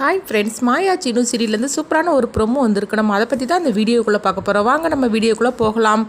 Hi friends Maya Chinu சீரியல்லேருந்து சூப்பரான ஒரு ப்ரொமோ வந்திருக்கு. நம்ம அதை பற்றி தான் இந்த வீடியோக்குள்ளே பார்க்க போகிறோம் வாங்க நம்ம வீடியோக்குள்ளே போகலாம்.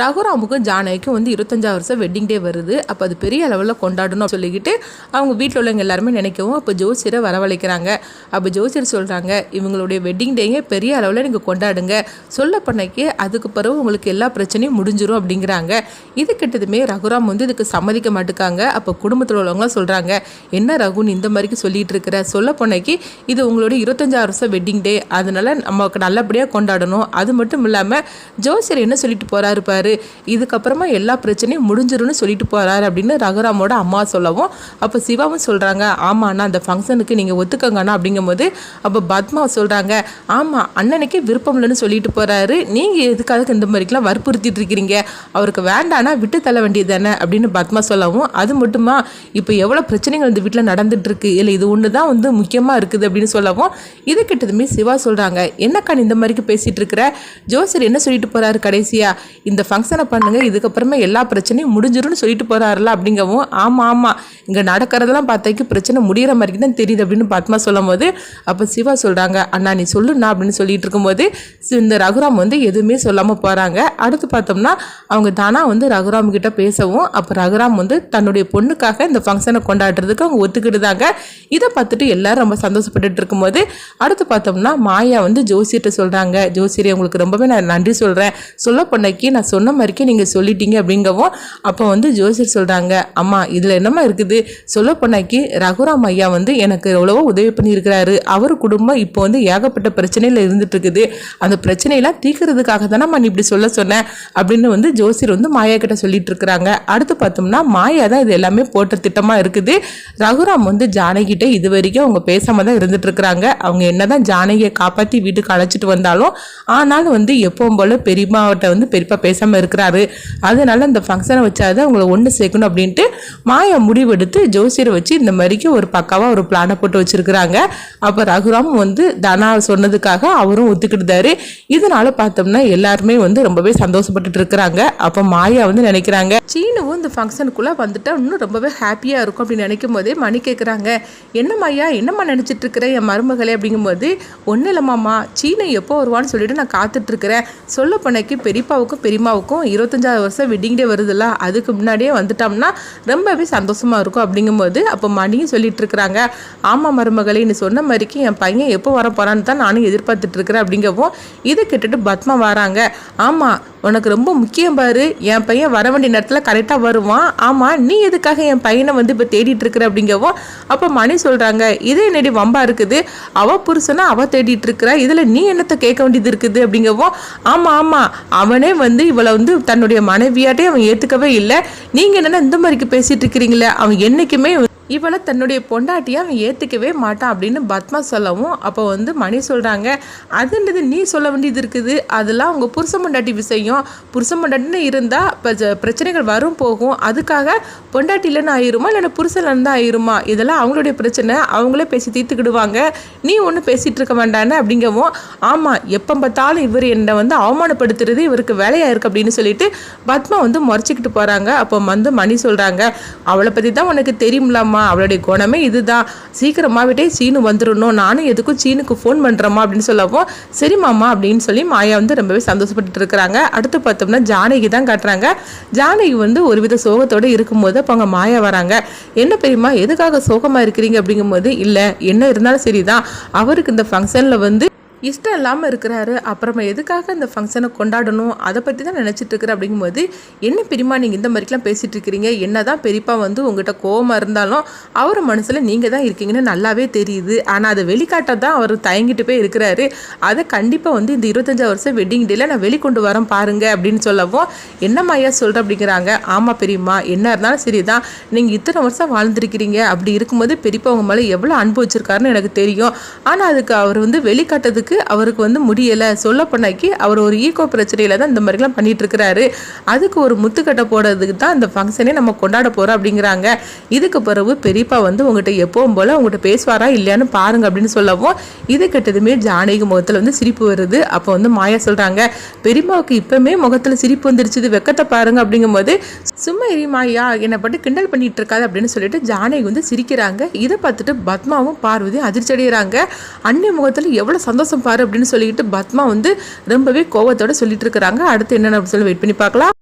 ரகுராமுக்கும் ஜானகிக்கும் வந்து இருபத்தஞ்சாவது வருஷம் வெட்டிங் டே வருது. அப்போ அது பெரிய அளவில் கொண்டாடணும் சொல்லிக்கிட்டு அவங்க வீட்டில் உள்ளவங்க எல்லாருமே நினைக்கவும் அப்போ ஜோசியரை வரவழைக்கிறாங்க. அப்போ ஜோசியர் சொல்கிறாங்க இவங்களுடைய வெட்டிங் டேயே பெரிய அளவில் நீங்கள் கொண்டாடுங்க. சொல்ல பண்ணைக்கு அதுக்கு பிறகு உங்களுக்கு எல்லா பிரச்சனையும் முடிஞ்சிடும் அப்படிங்கிறாங்க. இது கிட்டதுமே ரகுராம் வந்து இதுக்கு சம்மதிக்க மாட்டுக்காங்க. அப்போ குடும்பத்தில் உள்ளவங்களாம் சொல்கிறாங்க என்ன ரகுன்னு இந்த மாதிரிக்கு சொல்லிகிட்டு இருக்கிற? சொல்ல போனைக்கு இது உங்களுடைய இருபத்தஞ்சாறு வருஷம் வெட்டிங் டே அதனால நமக்கு நல்லபடியாக கொண்டாடணும். அது மட்டும் இல்லாமல் ஜோசியர் என்ன சொல்லிட்டு போகிறாரு பாரு இதுக்கப்புறமா எல்லா பிரச்சனையும் முடிஞ்சிரும்னு சொல்லிட்டு போகிறாரு அப்படின்னு ரகுராமோட அம்மா சொல்லவும் அப்போ சிவாவும் சொல்கிறாங்க ஆமாண்ணா அந்த ஃபங்க்ஷனுக்கு நீங்கள் ஒத்துக்கங்கண்ணா அப்படிங்கும்போது அப்போ பத்மா சொல்கிறாங்க ஆமாம் அண்ணனுக்கே விருப்பம் இல்லைன்னு சொல்லிட்டு போகிறாரு நீங்கள் எதுக்காக இந்த மாதிரிக்கெலாம் வற்புறுத்திட்டு இருக்கிறீங்க அவருக்கு வேண்டானா விட்டு தள்ள வேண்டியது தானே அப்படின்னு பத்மா சொல்லவும் அது மட்டுமா? இப்போ எவ்வளோ பிரச்சனைகள் இந்த வீட்டில் நடந்துட்டு இருக்கு. இல்லை இது ஒன்று தான் வந்து முக்கியமாக இருக்குது. அப்படின்னு சொல்லவும் இது கிட்டதுமே சிவா சொல்கிறாங்க என்னக்கா நீ இந்த மாதிரிக்கு பேசிகிட்டு இருக்கிற? ஜோசியர் என்ன சொல்லிட்டு போகிறாரு கடைசியாக இந்த ஃபங்க்ஷனை பண்ணுங்க இதுக்கப்புறமா எல்லா பிரச்சனையும் முடிஞ்சிரும்னு சொல்லிட்டு போகிறாருல அப்படிங்கவும் ஆமாம் ஆமாம் இங்கே நடக்கிறதெல்லாம் பார்த்தாக்கி பிரச்சனை முடிகிற மாதிரி தான் தெரியுது அப்படின்னு பத்மா சொல்லும் போது அப்போ சிவா சொல்கிறாங்க அண்ணா நீ சொல்லுண்ணா அப்படின்னு சொல்லிட்டு இருக்கும்போது சி- இந்த ரகுராம் வந்து எதுவுமே சொல்லாமல் போகிறாங்க அடுத்து பார்த்தோம்னா அவங்க தானா வந்து ரகுராம் கிட்ட பேசவும் அப்போ ரகுராம் வந்து தன்னுடைய பொண்ணுக்காக இந்த ஃபங்க்ஷனை கொண்டாடுறதுக்கு அவங்க ஒத்துக்கிட்டுதாங்க. இதை பார்த்துட்டு எல்லாரும் ரொம்ப சந்தோஷப்பட்டுட்டு இருக்கும்போது அடுத்து பார்த்தோம்னா மாயா வந்து ஜோசியர்கிட்ட சொல்கிறாங்க ஜோசியரை உங்களுக்கு ரொம்பவே நான் நன்றி சொல்கிறேன் சொல்ல பொண்ணைக்கு நான் சொன்ன மாதிரிக்கே நீங்கள் சொல்லிட்டீங்க அப்படிங்கவும் அப்போ வந்து ஜோசியர் சொல்கிறாங்க அம்மா இதில் என்னம்மா இருக்குது? சொல்ல சொல்லப்போனாக்கி ரகுராம் ஐயா வந்து எனக்கு எவ்வளவோ உதவி பண்ணியிருக்கிறாரு. அவர் குடும்பம் இப்போ வந்து ஏகப்பட்ட பிரச்சனையில் இருந்துட்டு இருக்குது அந்த பிரச்சனையெல்லாம் தீர்க்கறதுக்காக தானே நான் இப்படி சொல்ல சொன்னேன் அப்படின்னு வந்து ஜோசியர் வந்து மாயா கிட்ட சொல்லிட்டு இருக்கிறாங்க அடுத்து பார்த்தோம்னா மாயா தான் இது எல்லாமே போட்ட திட்டமாக இருக்குது. ரகுராம் வந்து ஜானகிட்ட இது வரைக்கும் அவங்க பேசாம தான் இருந்துட்டு இருக்கிறாங்க அவங்க என்னதான் ஜானகியை காப்பாற்றி வீட்டுக்கு அழைச்சிட்டு வந்தாலும் ஆனாலும் வந்து எப்பவும் போல பெரியம்மாவட்ட வந்து பெரியப்பா பேசாமல் இருக்கிறாரு. அதனால இந்த ஃபங்க்ஷனை வச்சாது அவங்கள ஒன்று சேர்க்கணும் அப்படின்ட்டு மாயா கொடுத்து ஜோசியரை வச்சு இந்த மாதிரிக்கு ஒரு பக்காவாக ஒரு பிளானை போட்டு வச்சுருக்குறாங்க. அப்போ ரகுராம் வந்து தனா சொன்னதுக்காக அவரும் ஒத்துக்கிட்டுதாரு இதனால பார்த்தோம்னா எல்லாருமே வந்து ரொம்பவே சந்தோஷப்பட்டுட்டு இருக்கிறாங்க. அப்போ மாயா வந்து நினைக்கிறாங்க சீனுவும் இந்த ஃபங்க்ஷனுக்குள்ளே வந்துட்டா இன்னும் ரொம்பவே ஹாப்பியாக இருக்கும் அப்படின்னு நினைக்கும் போதே மணி கேட்குறாங்க என்னம்மா ஐயா என்னம்மா நினச்சிட்டு இருக்கிற? என் மருமகளே அப்படிங்கும்போது ஒன்றும் இல்லைம்மாம்மா சீனை எப்போ வருவான்னு சொல்லிட்டு நான் காத்துட்ருக்கிறேன் சொல்ல போனக்கு பெரியப்பாவுக்கும் பெரியம்மாவுக்கும் இருபத்தஞ்சாவது வருஷம் வெட்டிங் டே வருதுல்ல அதுக்கு முன்னாடியே வந்துட்டோம்னா ரொம்பவே சந்தோஷமாக இருக்கும். அப்படிங்கும்போது அப்போ மணியும் சொல்லிட்டு இருக்கிறாங்க. ஆமாம் மருமகளே நீ சொன்ன மாதிரிக்கு என் பையன் எப்போ வர போகிறான்னு தான் நானும் எதிர்பார்த்துட்டு இருக்கிறேன் அப்படிங்கவும் இதை கேட்டுட்டு பத்மா வராங்க. ஆமாம் உனக்கு ரொம்ப முக்கியம் பாரு. என் பையன் வர வேண்டிய நேரத்தில் கரெக்டாக வருவான். ஆமாம் நீ எதுக்காக என் பையனை வந்து இப்போ தேடிட்டு இருக்கிற அப்படிங்கவும் அப்போ மணி சொல்கிறாங்க இதே என்னடி வம்பா இருக்குது? அவ புருஷனா அவ தேடிட்டு இருக்கிறா. இதில் நீ என்னத்தை கேட்க வேண்டியது இருக்குது அப்படிங்கவும் ஆமாம் ஆமாம் அவனே வந்து இவளை வந்து தன்னுடைய மனைவியாட்டே அவன் ஏற்றுக்கவே இல்லை. நீங்கள் என்னென்னா இந்த மாதிரிக்கு பேசிட்டு இருக்கிறீங்களே அவன் என்றைக்குமே இவளை தன்னுடைய பொண்டாட்டியை அவன் ஏற்றுக்கவே மாட்டான் அப்படின்னு பத்மா சொல்லவும் அப்போ வந்து மணி சொல்கிறாங்க அதுன்றது நீ சொல்ல வேண்டியது இருக்குது. அதெல்லாம் உங்கள் புருஷ பொண்டாட்டி விஷயம். புருஷ பொண்டாட்டின்னு இருந்தால் இப்போ பிரச்சனைகள் வரும் போகும். அதுக்காக பொண்டாட்டி இல்லைன்னு ஆயிருமா? இல்லைன்னா புருஷன் ஆயிருமா? இதெல்லாம் அவங்களுடைய பிரச்சனை. அவங்களே பேசி தீர்த்துக்கிடுவாங்க. நீ ஒன்றும் பேசிகிட்டு இருக்க வேண்டானே அப்படிங்கவும் ஆமாம் எப்போ பார்த்தாலும் இவர் என்னை வந்து அவமானப்படுத்துறது இவருக்கு வேலையாக இருக்குது அப்படின்னு சொல்லிட்டு பத்மா வந்து முறைச்சிக்கிட்டு போகிறாங்க அப்போ வந்து மணி சொல்கிறாங்க அவளை பற்றி தான் உனக்கு தெரியும்லாம்மா அவளுடைய குணமே இதுதான். சீக்கிரமாகவிட்டே சீனு வந்துடணும் நானும் எதுக்கும் சீனுக்கு ஃபோன் பண்ணுறேம்மா அப்படின்னு சொல்லவும் சரிம்மாம்மா அப்படின்னு சொல்லி மாயா வந்து ரொம்பவே சந்தோஷப்பட்டு இருக்கிறாங்க. அடுத்து பார்த்தோம்னா ஜானகி தான் காட்டுறாங்க. ஜானகி வந்து ஒரு வித சோகத்தோடு இருக்கும்போது அப்போ அவங்க மாயா வராங்க. என்ன பெரியம்மா எதுக்காக சோகமாக இருக்கிறீங்க? அப்படிங்கும்போது இல்லை என்ன இருந்தாலும் சரிதான். அவருக்கு இந்த ஃபங்க்ஷனில் வந்து இஷ்டம் இல்லாமல் இருக்கிறாரு. அப்புறமா எதுக்காக இந்த ஃபங்க்ஷனை கொண்டாடணும்? அதை பற்றி தான் நினச்சிட்டு இருக்கிற அப்படிங்கும்போது என்ன பெரியம்மா நீங்கள் இந்த மாதிரிக்கெலாம் பேசிகிட்டு இருக்கிறீங்க? என்ன தான் பெரியப்பா வந்து உங்ககிட்ட கோவமாக இருந்தாலும் அவர் மனசில் நீங்கள் தான் இருக்கீங்கன்னு நல்லாவே தெரியுது. ஆனால் அதை வெளிக்காட்ட தான் அவர் தயங்கிட்டு போய் இருக்கிறாரு. அதை கண்டிப்பாக வந்து இந்த இருபத்தஞ்சா வருஷம் வெட்டிங் டேல நான் வெளிக்கொண்டு வரேன் பாருங்க அப்படின்னு சொல்லவும் என்னம்மா ஐயா சொல்கிற அப்படிங்கிறாங்க. ஆமாம் பெரியம்மா என்ன இருந்தாலும் சரி தான் நீங்கள் இத்தனை வருஷம் வாழ்ந்துருக்கிறீங்க. அப்படி இருக்கும்போது பெரியப்பா உங்க மேலே எவ்வளோ அனுபவிச்சிருக்காருன்னு எனக்கு தெரியும். ஆனால் அதுக்கு அவர் வந்து வெளிக்காட்டுறதுக்கு சொல்கிறதுக்கு அவருக்கு வந்து முடியலை. சொல்ல பண்ணாக்கி அவர் ஒரு ஈகோ பிரச்சனையில் தான் இந்த மாதிரிலாம் பண்ணிட்டு இருக்கிறாரு அதுக்கு ஒரு முத்துக்கட்டை போடுறதுக்கு தான் இந்த ஃபங்க்ஷனே நம்ம கொண்டாட போகிறோம் அப்படிங்கிறாங்க. இதுக்கு பிறகு பெரியப்பா வந்து உங்ககிட்ட எப்பவும் போல் உங்ககிட்ட பேசுவாரா இல்லையான்னு பாருங்க அப்படின்னு சொல்லவும் இது கெட்டதுமே ஜானகி முகத்தில் வந்து சிரிப்பு வருது. அப்போ வந்து மாயா சொல்கிறாங்க பெரியம்மாவுக்கு இப்பவுமே முகத்தில் சிரிப்பு வந்துருச்சு வெக்கத்தை பாருங்க. அப்படிங்கும்போது சும்மா எரிமாயா என்னை பட்டு கிண்டல் பண்ணிட்டு இருக்காது அப்படின்னு சொல்லிட்டு ஜானகி வந்து சிரிக்கிறாங்க. இதை பார்த்துட்டு பத்மாவும் பார்வதியும் அதிர்ச்சி அடைகிறாங்க அன்னை முகத்தில் எவ்வளோ சந்தோஷம் பாரு அப்படின்னு சொல்லிட்டு பத்மா வந்து ரொம்பவே கோவத்தோட சொல்லிட்டு இருக்கிறாங்க. அடுத்து என்னென்ன சொல்லி வெயிட் பண்ணி பார்க்கலாம்.